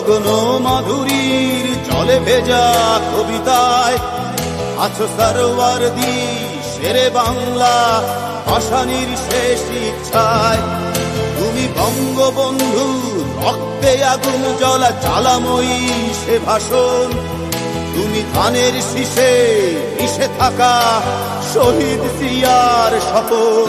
গগন মাধুরীর চলে ভেজা কবিতায়। আছো সারোয়ার দি শেরে বাংলা ভাষানির শেষ ইচ্ছায়। তুমি বঙ্গবন্ধু রক্তে আগুন জ্বলা জ্বালাময়ী সে ভাষণ। তুমি ধানের শীষে মিশে থাকা শহীদ সিয়ার সপন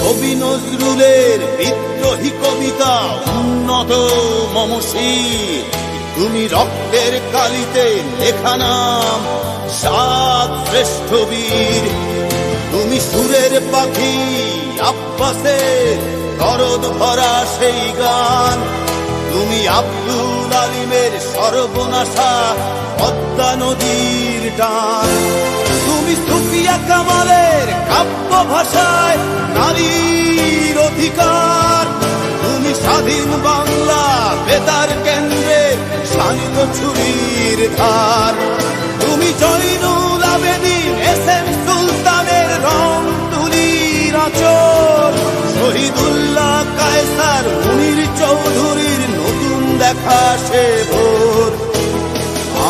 কবি নজরুলের বিদ্রোহী কবিতা উন্নত মমশীর তুমি রক্তের কালিতে লেখা নাম, সাত শ্রেষ্ঠ বীর। তুমি সুরের পাখি, আব্বাসের দরদ ভরা সেই গান। তুমি আব্দুল আলিমের সর্বনাশা পদ্মা নদীর টান। তুমি সুফিয়া কামালের কাব্য ভাষায় নারীর অধিকার। তুমি স্বাধীন বাংলা, বেতার কেন্দ্রে শানিত ছুরির ধার। তুমি জৈনুল আবেদিন এস এম সুলতানের রং তুলির আচর। শহীদুল্লাহ কায়সার, মুনির চৌধুরীর নতুন দেখা সে